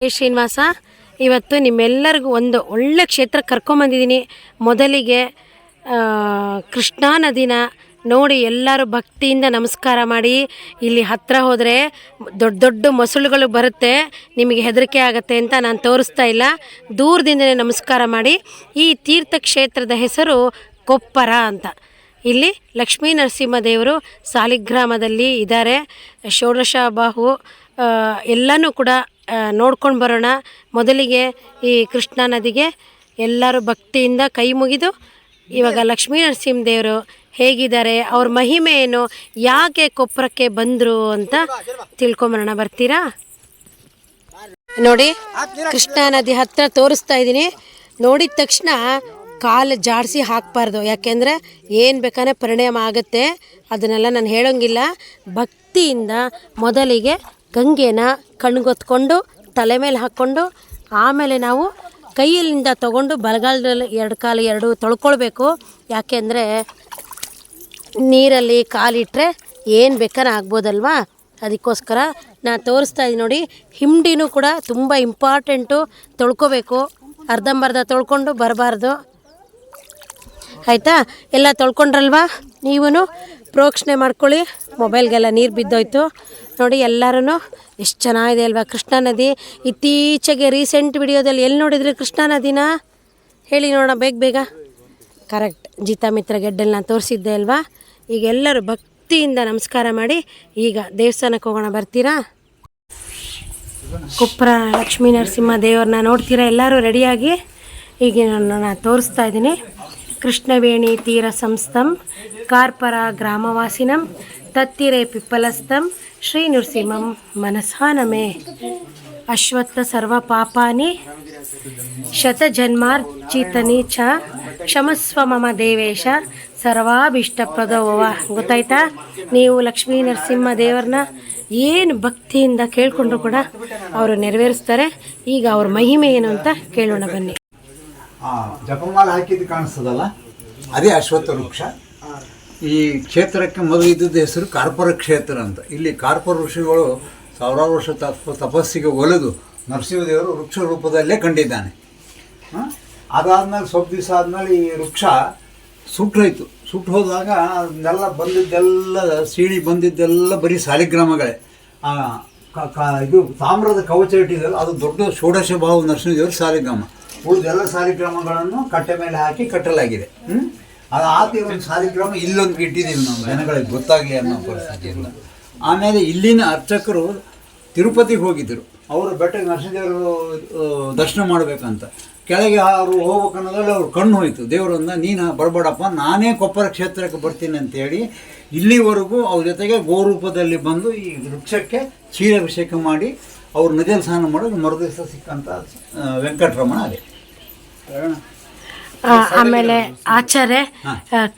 ಶ್ರೀನಿವಾಸ, ಇವತ್ತು ನಿಮ್ಮೆಲ್ಲರಿಗೂ ಒಂದು ಒಳ್ಳೆ ಕ್ಷೇತ್ರ ಕರ್ಕೊಂಬಂದಿದ್ದೀನಿ ಮೊದಲಿಗೆ ಕೃಷ್ಣಾ ನದಿನ ನೋಡಿ ಎಲ್ಲರೂ ಭಕ್ತಿಯಿಂದ ನಮಸ್ಕಾರ ಮಾಡಿ. ಇಲ್ಲಿ ಹತ್ತಿರ ಹೋದರೆ ದೊಡ್ಡ ದೊಡ್ಡ ಮೊಸಳುಗಳು ಬರುತ್ತೆ, ನಿಮಗೆ ಹೆದರಿಕೆ ಆಗುತ್ತೆ ಅಂತ ನಾನು ತೋರಿಸ್ತಾ ಇಲ್ಲ. ದೂರದಿಂದಲೇ ನಮಸ್ಕಾರ ಮಾಡಿ. ಈ ತೀರ್ಥಕ್ಷೇತ್ರದ ಹೆಸರು ಕೊಪ್ಪರ ಅಂತ. ಇಲ್ಲಿ ಲಕ್ಷ್ಮೀ ನರಸಿಂಹದೇವರು ಸಾಲಿಗ್ರಾಮದಲ್ಲಿ ಇದ್ದಾರೆ. ಷೋಡಶ ಬಾಹು ಎಲ್ಲನೂ ಕೂಡ ನೋಡ್ಕೊಂಡು ಬರೋಣ. ಮೊದಲಿಗೆ ಈ ಕೃಷ್ಣಾ ನದಿಗೆ ಎಲ್ಲರೂ ಭಕ್ತಿಯಿಂದ ಕೈ ಮುಗಿದು ಇವಾಗ ಲಕ್ಷ್ಮೀ ನರಸಿಂಹದೇವರು ಹೇಗಿದ್ದಾರೆ, ಅವ್ರ ಮಹಿಮೆ ಏನು, ಯಾಕೆ ಕೊಪ್ಪರಕ್ಕೆ ಬಂದರು ಅಂತ ತಿಳ್ಕೊಂಬರೋಣ. ಬರ್ತೀರಾ? ನೋಡಿ, ಕೃಷ್ಣಾ ನದಿ ಹತ್ರ ತೋರಿಸ್ತಾ ಇದ್ದೀನಿ. ನೋಡಿದ ತಕ್ಷಣ ಕಾಲು ಜಾಡಿಸಿ ಹಾಕಬಾರ್ದು. ಯಾಕೆಂದರೆ ಏನು ಬೇಕಾದ್ರೆ ಪರಿಣಾಮ ಆಗುತ್ತೆ. ಅದನ್ನೆಲ್ಲ ನಾನು ಹೇಳೋಂಗಿಲ್ಲ. ಭಕ್ತಿಯಿಂದ ಮೊದಲಿಗೆ ಗಂಗೆನ ಕಣ್ಗೊತ್ಕೊಂಡು ತಲೆ ಮೇಲೆ ಹಾಕ್ಕೊಂಡು ಆಮೇಲೆ ನಾವು ಕೈಯಲ್ಲಿಂದ ತಗೊಂಡು ಬಲಗಾಲದಲ್ಲಿ ಎರಡು ಕಾಲು ಎರಡು ತೊಳ್ಕೊಳ್ಬೇಕು. ಯಾಕೆಂದರೆ ನೀರಲ್ಲಿ ಕಾಲಿಟ್ಟರೆ ಏನು ಬೇಕಾದ್ರೆ ಆಗ್ಬೋದಲ್ವಾ? ಅದಕ್ಕೋಸ್ಕರ ನಾನು ತೋರಿಸ್ತಾ ಇದ್ದೀನಿ ನೋಡಿ, ಹಿಂಡಿನೂ ಕೂಡ ತುಂಬ ಇಂಪಾರ್ಟೆಂಟು. ತೊಳ್ಕೊಬೇಕು. ಅರ್ಧಂಬರ್ಧ ತೊಳ್ಕೊಂಡು ಬರಬಾರ್ದು. ಆಯಿತಾ? ಎಲ್ಲ ತೊಳ್ಕೊಂಡ್ರಲ್ವಾ? ನೀವೂ ಪ್ರೋಕ್ಷಣೆ ಮಾಡ್ಕೊಳ್ಳಿ. ಮೊಬೈಲ್ಗೆಲ್ಲ ನೀರು ಬಿದ್ದೋಯ್ತು. ನೋಡಿ ಎಲ್ಲರೂ ಎಷ್ಟು ಚೆನ್ನಾಗಿದೆ ಅಲ್ವಾ ಕೃಷ್ಣಾ ನದಿ. ಇತ್ತೀಚೆಗೆ ರೀಸೆಂಟ್ ವಿಡಿಯೋದಲ್ಲಿ ಎಲ್ಲಿ ನೋಡಿದ್ರಿ ಕೃಷ್ಣಾ ನದಿನ? ಹೇಳಿ ನೋಡೋಣ, ಬೇಗ ಬೇಗ. ಕರೆಕ್ಟ್ ಜಿತಾ ಮಿತ್ರ ಗೆಡ್ಡಲ್ಲಿ ನಾನು ತೋರಿಸಿದ್ದೆ ಅಲ್ವಾ? ಈಗ ಎಲ್ಲರೂ ಭಕ್ತಿಯಿಂದ ನಮಸ್ಕಾರ ಮಾಡಿ, ಈಗ ದೇವಸ್ಥಾನಕ್ಕೆ ಹೋಗೋಣ, ಬರ್ತೀರಾ? ಕುಪ್ರ ಲಕ್ಷ್ಮೀ ನರಸಿಂಹ ದೇವ್ರನ್ನ ನೋಡ್ತೀರಾ ಎಲ್ಲರೂ ರೆಡಿಯಾಗಿ? ಈಗ ನಾನು ತೋರಿಸ್ತಾ ಇದ್ದೀನಿ. ಕೃಷ್ಣವೇಣಿ ತೀರ ಸಂಸ್ಥಂ, ಕಾರ್ಪರ ಗ್ರಾಮವಾಸಿನಂ, ತತ್ತಿರೆ ಪಿಪ್ಪಲಸ್ತಂ ಶ್ರೀ ನೃಸಿಂಹಂ ಮನಸಾನಮೇ ಅಶ್ವತ್ಥ ಸರ್ವ ಪಾಪಾನಿ ಶತಜನ್ಮಾರ್ಜಿತನಿ ಚ ಕ್ಷಮಸ್ವ ಮಮ ದೇವೇಶ ಸರ್ವಾಭಿಷ್ಟ ಪ್ರದೋವ ಗೊತ್ತಾಯ್ತಾ? ನೀವು ಲಕ್ಷ್ಮೀ ನರಸಿಂಹ ದೇವರನ್ನ ಏನು ಭಕ್ತಿಯಿಂದ ಕೇಳಿಕೊಂಡ್ರು ಕೂಡ ಅವರು ನೆರವೇರಿಸ್ತಾರೆ. ಈಗ ಅವ್ರ ಮಹಿಮೆ ಏನು ಅಂತ ಕೇಳೋಣ ಬನ್ನಿ. ಜಪಮಾಲೆ ಹಾಕಿದ್ದು ಕಾಣಿಸ್ತದಲ್ಲ? ಅದೇ ಅಶ್ವತ್ಥ ವೃಕ್ಷ. ಈ ಕ್ಷೇತ್ರಕ್ಕೆ ಮೊದಲು ಇದ್ದದ್ದು ಹೆಸರು ಕಾರ್ಪೊರ ಕ್ಷೇತ್ರ ಅಂತ. ಇಲ್ಲಿ ಕಾರ್ಪೊರ ಋಷಿಗಳು ಸಾವಿರಾರು ವರ್ಷ ತಪ, ತಪಸ್ಸಿಗೆ ಒಲೆದು ನರಸಿಂಹದೇವರು ವೃಕ್ಷ ರೂಪದಲ್ಲೇ ಕಂಡಿದ್ದಾನೆ. ಅದಾದಮೇಲೆ ಸ್ವಲ್ಪ ದಿವಸ ಆದಮೇಲೆ ಈ ವೃಕ್ಷ ಸುಟ್ಟೋಯ್ತು ಸುಟ್ಟು ಹೋದಾಗ ಅದನ್ನೆಲ್ಲ ಬಂದಿದ್ದೆಲ್ಲ ಸೀಳಿ ಬಂದಿದ್ದೆಲ್ಲ ಬರೀ ಸಾಲಿಗ್ರಾಮಗಳೇ. ಇದು ತಾಮ್ರದ ಕವಚ ಇಟ್ಟಿದ್ದಲ್ಲ, ಅದು ದೊಡ್ಡ ಷೋಡಶ ಭಾವ ನರಸಿಂಹದೇವರು ಸಾಲಿಗ್ರಾಮ. ಉಳಿದೆಲ್ಲ ಸಾಲಿಗ್ರಾಮಗಳನ್ನು ಕಟ್ಟೆ ಮೇಲೆ ಹಾಕಿ ಕಟ್ಟಲಾಗಿದೆ. ಹ್ಮ್? ಅದು ಆತಿ ಒಂದು ಸಾಲಿಗ್ರಾಮ ಇಲ್ಲೊಂದು ಇಟ್ಟಿದ್ದೀವಿ ನಮ್ಮ ಜನಗಳಿಗೆ ಗೊತ್ತಾಗಲಿ ಅನ್ನೋ ಪರಿಸ್ಥಿತಿಯಿಂದ. ಆಮೇಲೆ ಇಲ್ಲಿನ ಅರ್ಚಕರು ತಿರುಪತಿಗೆ ಹೋಗಿದ್ದರು. ಅವರು ಬೆಟ್ಟಕ್ಕೆ ನರಸಿಂಹದೇವರು ದರ್ಶನ ಮಾಡಬೇಕಂತ. ಕೆಳಗೆ ಅವರು ಹೋಗ್ಬೇಕನ್ನೋದ್ರಲ್ಲಿ ಅವ್ರು ಕಣ್ಣು ಹೋಯಿತು. ದೇವರನ್ನ, ನೀನು ಬರಬೇಡಪ್ಪ, ನಾನೇ ಕೊಪ್ಪರ ಕ್ಷೇತ್ರಕ್ಕೆ ಬರ್ತೀನಿ ಅಂತೇಳಿ ಇಲ್ಲಿವರೆಗೂ ಅವ್ರ ಜೊತೆಗೆ ಗೋರೂಪದಲ್ಲಿ ಬಂದು ಈ ವೃಕ್ಷಕ್ಕೆ ಕ್ಷೀರಾಭಿಷೇಕ ಮಾಡಿ ಅವ್ರು ನದಿಯಲ್ಲಿ ಸ್ನಾನ ಮಾಡೋದು ಮರುದಿವಸ ಸಿಕ್ಕಂಥ ವೆಂಕಟರಮಣ ಅದೇ ಆಮೇಲೆ ಆಚಾರ್ಯ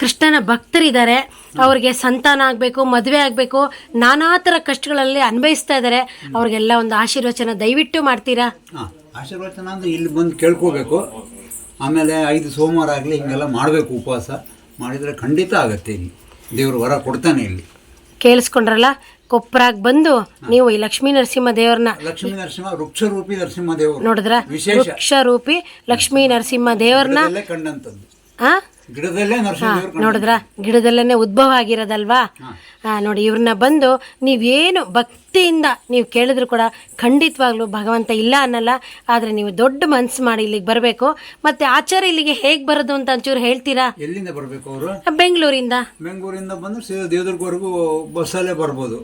ಕೃಷ್ಣನ ಭಕ್ತರಿದ್ದಾರೆ. ಅವ್ರಿಗೆ ಸಂತಾನ ಆಗಬೇಕು ಮದುವೆ ಆಗಬೇಕು. ನಾನಾ ಥರ ಕಷ್ಟಗಳಲ್ಲಿ ಅನ್ಭವಿಸ್ತಾ ಇದ್ದಾರೆ. ಅವ್ರಿಗೆಲ್ಲ ಒಂದು ಆಶೀರ್ವಚನ ದಯವಿಟ್ಟು ಮಾಡ್ತೀರಾ? ಆಶೀರ್ವಚನ ಅಂದರೆ ಇಲ್ಲಿ ಬಂದು ಕೇಳ್ಕೋಬೇಕು. ಆಮೇಲೆ ಐದು ಸೋಮವಾರ ಆಗಲಿ ಹಿಂಗೆಲ್ಲ ಮಾಡಬೇಕು ಉಪವಾಸ. ಮಾಡಿದರೆ ಖಂಡಿತ ಆಗುತ್ತೆ ಇಲ್ಲಿ. ದೇವರು ವರ ಕೊಡ್ತಾನೆ ಇಲ್ಲಿ. ಕೇಳಿಸ್ಕೊಂಡ್ರಲ್ಲ? ಕೊಪ್ಪರಾಗ್ ಬಂದು ನೀವು ಈ ಲಕ್ಷ್ಮೀ ನರಸಿಂಹ ದೇವ್ರನ್ನ ಲಕ್ಷ್ಮೀ ನರಸಿಂಹ ವೃಕ್ಷರೂಪಿ ನರಸಿಂಹ ದೇವರು. ನೋಡಿದ್ರ? ವಿಶೇಷ. ವೃಕ್ಷ ರೂಪಿ ಲಕ್ಷ್ಮೀ ನರಸಿಂಹ ದೇವ್ರನ್ನ ಕಂಡಂಥದ್ದು ಆ? ಗಿಡದಲ್ಲೇ ನೋಡಿದ್ರ? ಗಿಡದಲ್ಲೇ ಉದ್ಭವ ಆಗಿರೋದಲ್ವಾ? ನೋಡಿ ಇವ್ರನ್ನ ಬಂದು ನೀವೇನು ಭಕ್ತಿಯಿಂದ ನೀವು ಕೇಳಿದ್ರು ಕೂಡ ಖಂಡಿತವಾಗ್ಲೂ ಭಗವಂತ ಇಲ್ಲ ಅನ್ನಲ್ಲ ಆದರೆ ನೀವು ದೊಡ್ಡ ಮನಸ್ಸು ಮಾಡಿ ಇಲ್ಲಿಗೆ ಬರಬೇಕು. ಮತ್ತೆ ಆಚಾರ್ಯ ಇಲ್ಲಿಗೆ ಹೇಗೆ ಬರೋದು ಅಂತ ಒಂಚೂರು ಹೇಳ್ತೀರಾ? ಎಲ್ಲಿಂದ ಬರಬೇಕು ಅವರು? ಬೆಂಗಳೂರಿಂದ. ಬೆಂಗಳೂರಿಂದ ಬಂದು ದೇವದುರ್ಗವರೆಗೂ ಬಸ್ಸಲ್ಲೇ ಬರ್ಬೋದು.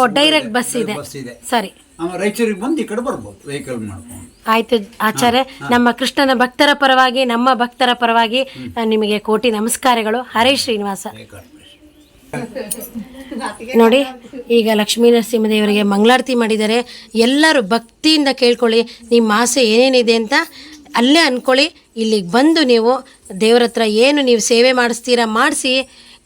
ಓ ಡೈರೆಕ್ಟ್ ಬಸ್ ಇದೆ. ಬಸ್ ಇದೆ. ಸರಿ. ರಾಯಚೂರಿಗೆ ಬಂದು ಈ ಕಡೆ ಬರ್ಬೋದು ವೆಹಿಕಲ್ ಮಾಡ್ಕೊಂಡು. ಆಯ್ತು ಆಚಾರ್ಯ ನಮ್ಮ ಕೃಷ್ಣನ ಭಕ್ತರ ಪರವಾಗಿ ನಮ್ಮ ಭಕ್ತರ ಪರವಾಗಿ ನಿಮಗೆ ಕೋಟಿ ನಮಸ್ಕಾರಗಳು. ಹರೇ ಶ್ರೀನಿವಾಸ. ನೋಡಿ, ಈಗ ಲಕ್ಷ್ಮೀ ನರಸಿಂಹದೇವರಿಗೆ ಮಂಗಳಾರತಿ ಮಾಡಿದ್ದಾರೆ ಎಲ್ಲರೂ ಭಕ್ತಿಯಿಂದ ಕೇಳ್ಕೊಳ್ಳಿ, ನಿಮ್ಮ ಆಸೆ ಏನೇನಿದೆ ಅಂತ ಅಲ್ಲೇ ಅಂದ್ಕೊಳ್ಳಿ ಇಲ್ಲಿಗೆ ಬಂದು ನೀವು ದೇವ್ರ ಹತ್ರ ಏನು ನೀವು ಸೇವೆ ಮಾಡಿಸ್ತೀರಾ ಮಾಡಿಸಿ,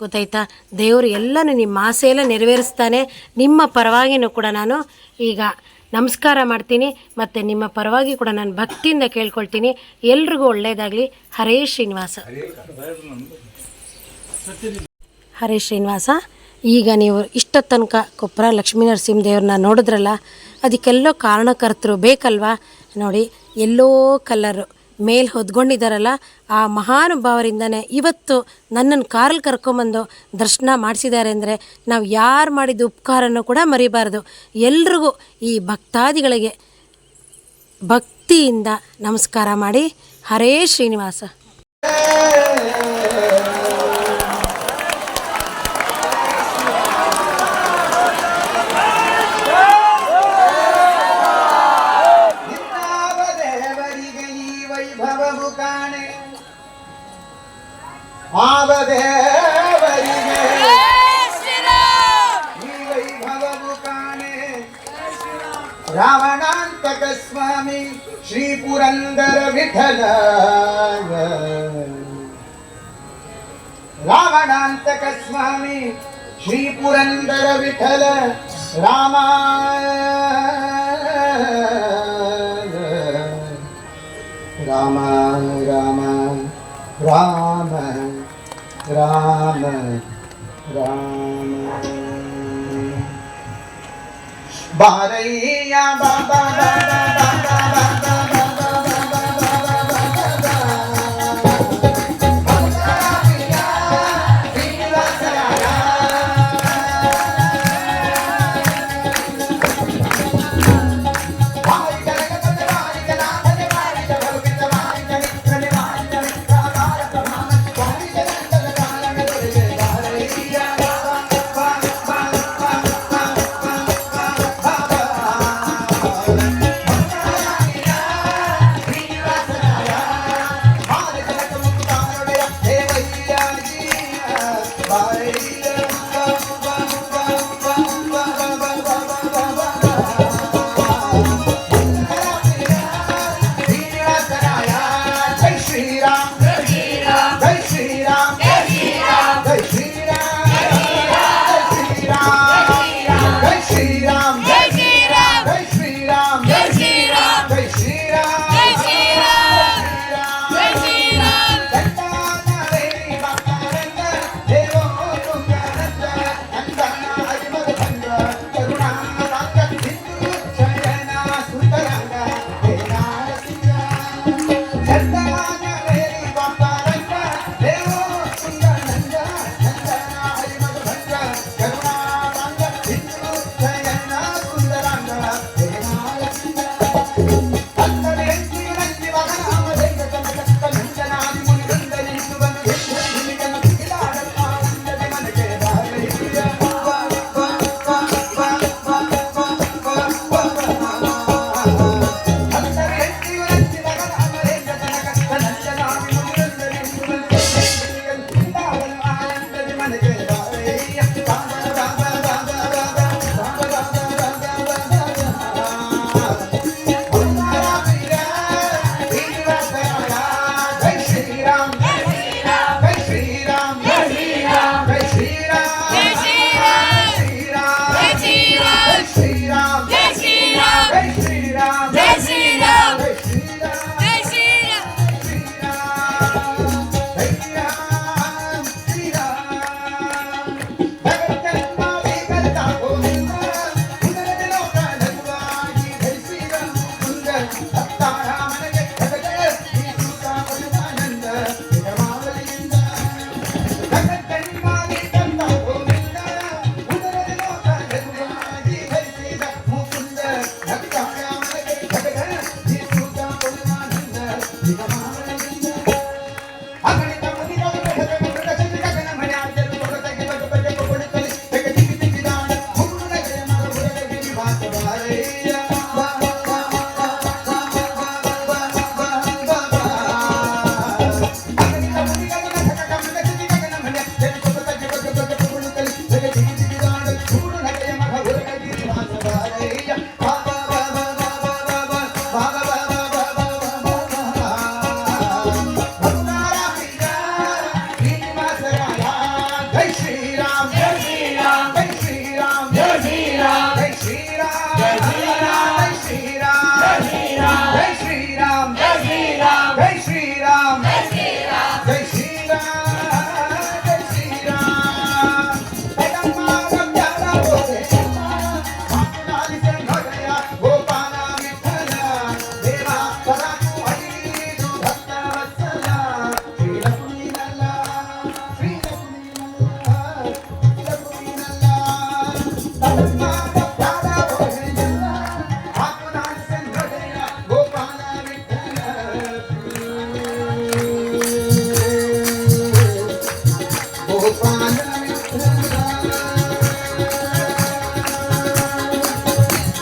ಗೊತ್ತಾಯ್ತಾ? ದೇವರು ಎಲ್ಲನೂ ನಿಮ್ಮ ಆಸೆ ಎಲ್ಲ ನೆರವೇರಿಸ್ತಾನೆ. ನಿಮ್ಮ ಪರವಾಗಿನೂ ಕೂಡ ನಾನು ಈಗ ನಮಸ್ಕಾರ ಮಾಡ್ತೀನಿ ಮತ್ತು ನಿಮ್ಮ ಪರವಾಗಿ ಕೂಡ ನಾನು ಭಕ್ತಿಯಿಂದ ಕೇಳ್ಕೊಳ್ತೀನಿ. ಎಲ್ರಿಗೂ ಒಳ್ಳೆಯದಾಗಲಿ ಹರೇ ಶ್ರೀನಿವಾಸ. ಹರೇ ಶ್ರೀನಿವಾಸ, ಈಗ ನೀವು ಇಷ್ಟ ತನಕ ಕೊಪ್ಪರ ಲಕ್ಷ್ಮೀ ನರಸಿಂಹ ದೇವ್ರನ್ನ ನೋಡಿದ್ರಲ್ಲ, ಅದಕ್ಕೆಲ್ಲೋ ಕಾರಣಕರ್ತರು ಬೇಕಲ್ವಾ? ನೋಡಿ, ಎಲ್ಲೋ ಕಲರು ಮೇಲೆ ಹೊದ್ಕೊಂಡಿದ್ದಾರಲ್ಲ ಆ ಮಹಾನುಭಾವರಿಂದನೇ ಇವತ್ತು ನನ್ನನ್ನು ಕಾರಲ್ಲಿ ಕರ್ಕೊಂಬಂದು ದರ್ಶನ ಮಾಡಿಸಿದ್ದಾರೆ ಅಂದರೆ ನಾವು ಯಾರು ಮಾಡಿದ ಉಪಕಾರನೂ ಕೂಡ ಮರಿಬಾರ್ದು. ಎಲ್ರಿಗೂ ಈ ಭಕ್ತಾದಿಗಳಿಗೆ ಭಕ್ತಿಯಿಂದ ನಮಸ್ಕಾರ ಮಾಡಿ. ಹರೇ ಶ್ರೀನಿವಾಸ. ಆವ ದೇವರಿಗೆ ಈ ವೈಭವವು ಕಾಣೆ ರಾವಣಾಂತಕ ಸ್ವಾಮಿ ಶ್ರೀ ಪುರಂದರ ವಿಠಲ ರಾವಣಾಂತಕ ಸ್ವಾಮಿ ಶ್ರೀ ಪುರಂದರ ವಿಠಲ ರಾಮ ರಾಮ ರಾಮ ರಾಮ राम राम। बारैया बाबा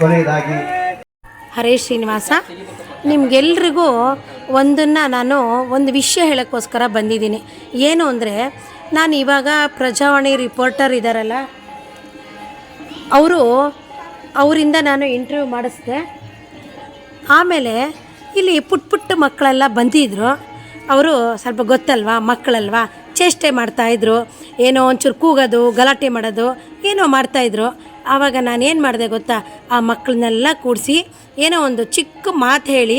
ಕೊನೆಯದಾಗಿ ಹರೇ ಶ್ರೀನಿವಾಸ, ನಿಮ್ಗೆಲ್ರಿಗೂ ಒಂದನ್ನು ನಾನು ಒಂದು ವಿಷಯ ಹೇಳೋಕ್ಕೋಸ್ಕರ ಬಂದಿದ್ದೀನಿ. ಏನು ಅಂದರೆ, ನಾನು ಇವಾಗ ಪ್ರಜಾವಾಣಿ ರಿಪೋರ್ಟರ್ ಇದ್ದಾರಲ್ಲ ಅವರು ಅವರಿಂದ ನಾನು ಇಂಟರ್ವ್ಯೂ ಮಾಡಿಸ್ದೆ. ಆಮೇಲೆ ಇಲ್ಲಿ ಪುಟ್ಟ ಪುಟ್ಟ ಮಕ್ಕಳೆಲ್ಲ ಬಂದಿದ್ದರು ಅವರು ಸ್ವಲ್ಪ ಗೊತ್ತಲ್ವಾ, ಮಕ್ಕಳಲ್ವಾ? ಚೇಷ್ಟೆ ಮಾಡ್ತಾಯಿದ್ರು ಏನೋ ಒಂಚೂರು ಕೂಗೋದು, ಗಲಾಟೆ ಮಾಡೋದು, ಏನೋ ಮಾಡ್ತಾಯಿದ್ರು ಆವಾಗ ನಾನು ಏನು ಮಾಡಿದೆ ಗೊತ್ತಾ? ಆ ಮಕ್ಕಳನ್ನೆಲ್ಲ ಕೂಡಿಸಿ ಏನೋ ಒಂದು ಚಿಕ್ಕ ಮಾತು ಹೇಳಿ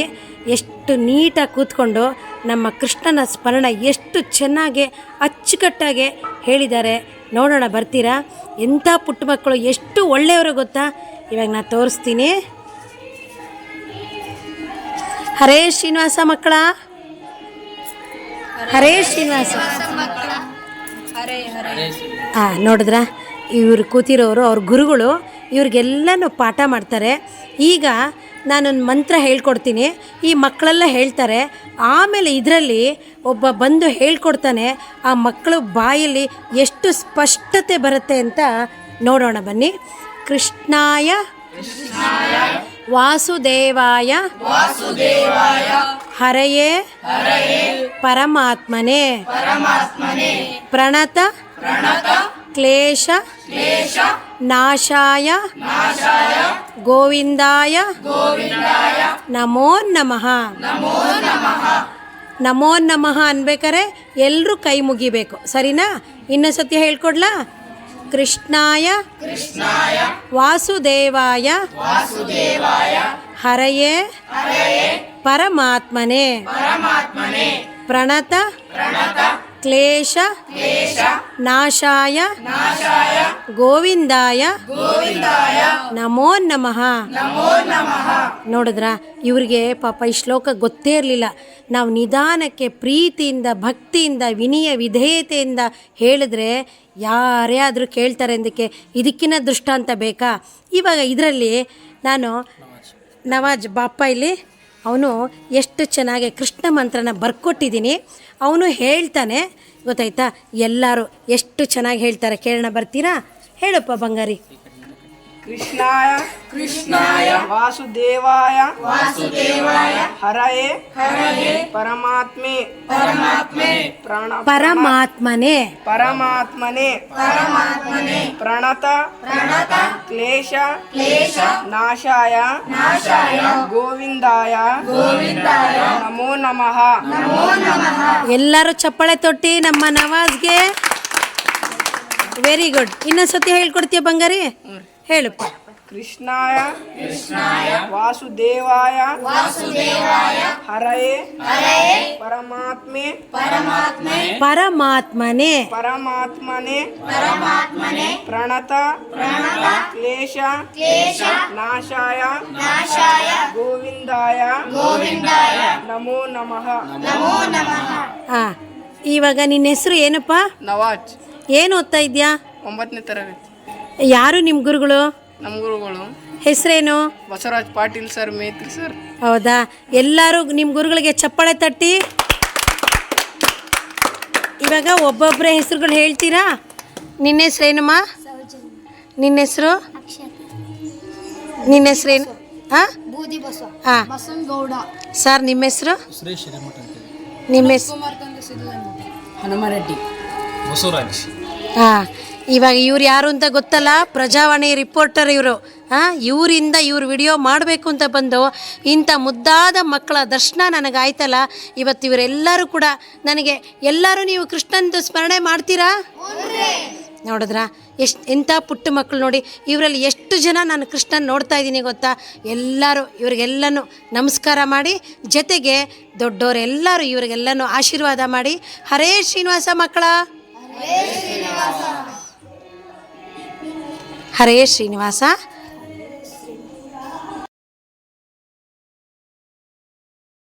ಎಷ್ಟು ನೀಟಾಗಿ ಕೂತ್ಕೊಂಡು ನಮ್ಮ ಕೃಷ್ಣನ ಸ್ಮರಣ ಎಷ್ಟು ಚೆನ್ನಾಗಿ ಅಚ್ಚುಕಟ್ಟಾಗಿ ಹೇಳಿದ್ದಾರೆ. ನೋಡೋಣ, ಬರ್ತೀರಾ? ಎಂಥ ಪುಟ್ಟ ಮಕ್ಕಳು, ಎಷ್ಟು ಒಳ್ಳೆಯವರು ಗೊತ್ತಾ? ಇವಾಗ ನಾನು ತೋರಿಸ್ತೀನಿ. ಹರೇ ಶ್ರೀನಿವಾಸ ಮಕ್ಕಳ! ಹರೇ ಶ್ರೀನಿವಾಸ. ಹಾಂ ನೋಡಿದ್ರ? ಇವ್ರು ಕೂತಿರೋರು, ಅವ್ರ ಗುರುಗಳು ಇವ್ರಿಗೆಲ್ಲನೂ ಪಾಠ ಮಾಡ್ತಾರೆ. ಈಗ ನಾನೊಂದು ಮಂತ್ರ ಹೇಳ್ಕೊಡ್ತೀನಿ. ಈ ಮಕ್ಕಳೆಲ್ಲ ಹೇಳ್ತಾರೆ. ಆಮೇಲೆ ಇದರಲ್ಲಿ ಒಬ್ಬ ಬಂದು ಹೇಳ್ಕೊಡ್ತಾನೆ, ಆ ಮಕ್ಕಳು ಬಾಯಲ್ಲಿ ಎಷ್ಟು ಸ್ಪಷ್ಟತೆ ಬರುತ್ತೆ ಅಂತ ನೋಡೋಣ ಬನ್ನಿ. ಕೃಷ್ಣಾಯ ವಾಸುದೇವಾಯ ವಾಸುದೇವಾಯ ಹರಯೇ ಪರಮಾತ್ಮನೇ ಪ್ರಣತ ಪ್ರಣತ ಕ್ಲೇಶ ನಾಶಾಯ ನಾಶಾಯ ಗೋವಿಂದಾಯ ಗೋವಿಂದಾಯ ನಮೋ ನಮಃ ನಮೋ ನಮಃ ಅನ್ಬೇಕಾರೆ ಎಲ್ಲರೂ ಕೈ ಮುಗಿಬೇಕು. ಸರಿನಾ? ಇನ್ನೊಂದು ಸತಿ ಹೇಳ್ಕೊಡ್ಲಾ? ಕೃಷ್ಣಾಯ ವಾಸುದೇವಾಯ ಹರಯೇ ಪರಮಾತ್ಮನೆ ಪ್ರಣತ ಕ್ಲೇಶ ನಾಶಾಯ ಗೋವಿಂದಾಯ ನಮೋ ನಮಃ ನೋಡಿದ್ರ ಇವ್ರಿಗೆ ಪಾಪ ಈ ಶ್ಲೋಕ ಗೊತ್ತೇ ಇರಲಿಲ್ಲ. ನಾವು ನಿಧಾನಕ್ಕೆ ಪ್ರೀತಿಯಿಂದ ಭಕ್ತಿಯಿಂದ ವಿನಯ ವಿಧೇಯತೆಯಿಂದ ಹೇಳಿದ್ರೆ ಯಾರೇ ಆದರೂ ಕೇಳ್ತಾರೆ ಅಂದಕ್ಕೆ ಇದಕ್ಕಿನ ದೃಷ್ಟಾಂತ ಬೇಕಾ? ಇವಾಗ ಇದರಲ್ಲಿ ನಾನು ನವಾಜ್ ಬಾಪ ಇಲ್ಲಿ ಅವನು ಎಷ್ಟು ಚೆನ್ನಾಗಿ ಕೃಷ್ಣ ಮಂತ್ರನ ಬರ್ಕೊಟ್ಟಿದ್ದೀನಿ. ಅವನು ಹೇಳ್ತಾನೆ, ಗೊತ್ತಾಯ್ತಾ? ಎಲ್ಲರೂ ಎಷ್ಟು ಚೆನ್ನಾಗಿ ಹೇಳ್ತಾರೆ ಕೇಳೋಣ ಬರ್ತೀರಾ? ಹೇಳಪ್ಪ ಬಂಗಾರಿ. ಕೃಷ್ಣಾಯ ಕೃಷ್ಣಾಯ ವಾಸುದೇವಾಯ ವಾಸುದೇವಾಯ ಹರಯೇ ಹರಯೇ ಪರಮಾತ್ಮೆ ಪರಮಾತ್ಮೆ ಪ್ರಾಣ ಪರಮಾತ್ಮನೇ ಪರಮಾತ್ಮನೆ ಪರಮಾತ್ಮನೆ ಪ್ರಣತ ಪ್ರಣತ ಕ್ಲೇಶ ಕ್ಲೇಶ ನಾಶಾಯ ನಾಶಾಯ ಗೋವಿಂದಾಯ ಗೋವಿಂದಾಯ ನಮೋ ನಮಃ. ನಮೋ ನಮಃ. ಎಲ್ಲರೂ ಚಪ್ಪಳೆ ತೊಟ್ಟಿ ನಮ್ಮ ನವಾಜ್ಗೆ. ವೆರಿ ಗುಡ್ ಇನ್ನೊಂದ್ಸತಿ ಹೇಳ್ಕೊಡ್ತೀಯ ಬಂಗಾರಿ? ಹೇಳಪ್ಪ ಕೃಷ್ಣಾಯ. ಕೃಷ್ಣಾಯ. ವಾಸುದೇವಾಯ. ವಾಸುದೇವಾಯ. ಹರಯೇ. ಹರಯೇ. ಪರಮಾತ್ಮೆ. ಪರಮಾತ್ಮೆ. ಪರಮಾತ್ಮನೇ. ಪರಮಾತ್ಮನೆ. ಪರಮಾತ್ಮನೆ. ಪ್ರಣತ. ಪ್ರಣತ. ಕ್ಲೇಶ. ಕ್ಲೇಶ. ನಾಶಾಯ. ನಾಶಾಯ. ಗೋವಿಂದಾಯ. ಗೋವಿಂದಾಯ. ನಮೋ ನಮಃ. ನಮೋ ನಮಃ. ಆ ಇವಾಗ ನಿನ್ನ ಹೆಸರು ಏನಪ್ಪ? ನವಾಜ್. ಏನು ಓದ್ತಾ ಇದೆಯಾ? ಒಂಬತ್ತನೇ ತರಗತಿ. ಯಾರು ನಿಮ್ಮ ಗುರುಗಳು? ನಮ್ಮ ಗುರುಗಳು. ಹೆಸರೇನು? Basavaraj Patil sir Metri sir. ಹೌದಾ? ಎಲ್ಲರೂ ನಿಮ್ಮ ಗುರುಗಳಿಗೆ ಚಪ್ಪಾಳೆ ತಟ್ಟಿ. ಇವಾಗ ಒಬ್ಬೊಬ್ಬರ ಹೆಸರುಗಳು ಹೇಳ್ತೀರಾ? ನಿನ್ನ ಹೆಸರೇನಮ್ಮ ನಿನ್ನ ಹೆಸರು? ನಿನ್ನ ಹೆಸರೇನು ಹಾಂ ಹಾಂ ಸರ್ ನಿಮ್ಮ ಹೆಸರು? ನಿಮ್ಮ ಹೆಸರು ಹನುಮರೆಡ್ಡಿ. ಬಸವರಾಜ್. ಹಾಂ ಇವಾಗ ಇವ್ರು ಯಾರು ಅಂತ ಗೊತ್ತಲ್ಲ? ಪ್ರಜಾವಾಣಿ ರಿಪೋರ್ಟರ್ ಇವರು. ಹಾಂ ಇವರಿಂದ ಇವ್ರು ವಿಡಿಯೋ ಮಾಡಬೇಕು ಅಂತ ಬಂದು ಇಂಥ ಮುದ್ದಾದ ಮಕ್ಕಳ ದರ್ಶನ ನನಗಾಯ್ತಲ್ಲ. ಇವತ್ತು ಇವರೆಲ್ಲರೂ ಕೂಡ ನನಗೆ, ಎಲ್ಲರೂ ನೀವು ಕೃಷ್ಣಂದು ಸ್ಮರಣೆ ಮಾಡ್ತೀರಾ? ನೋಡಿದ್ರಾ? ಎಷ್ಟು, ಎಂಥ ಪುಟ್ಟ ಮಕ್ಕಳು ನೋಡಿ. ಇವರಲ್ಲಿ ಎಷ್ಟು ಜನ ನಾನು ಕೃಷ್ಣನ್ ನೋಡ್ತಾ ಇದ್ದೀನಿ ಗೊತ್ತಾ? ಎಲ್ಲರೂ ಇವ್ರಿಗೆಲ್ಲನೂ ನಮಸ್ಕಾರ ಮಾಡಿ, ಜೊತೆಗೆ ದೊಡ್ಡವರೆಲ್ಲರೂ ಇವರಿಗೆಲ್ಲನೂ ಆಶೀರ್ವಾದ ಮಾಡಿ. ಹರೇ ಶ್ರೀನಿವಾಸ ಮಕ್ಕಳ! ಹರೇ ಶ್ರೀನಿವಾಸ.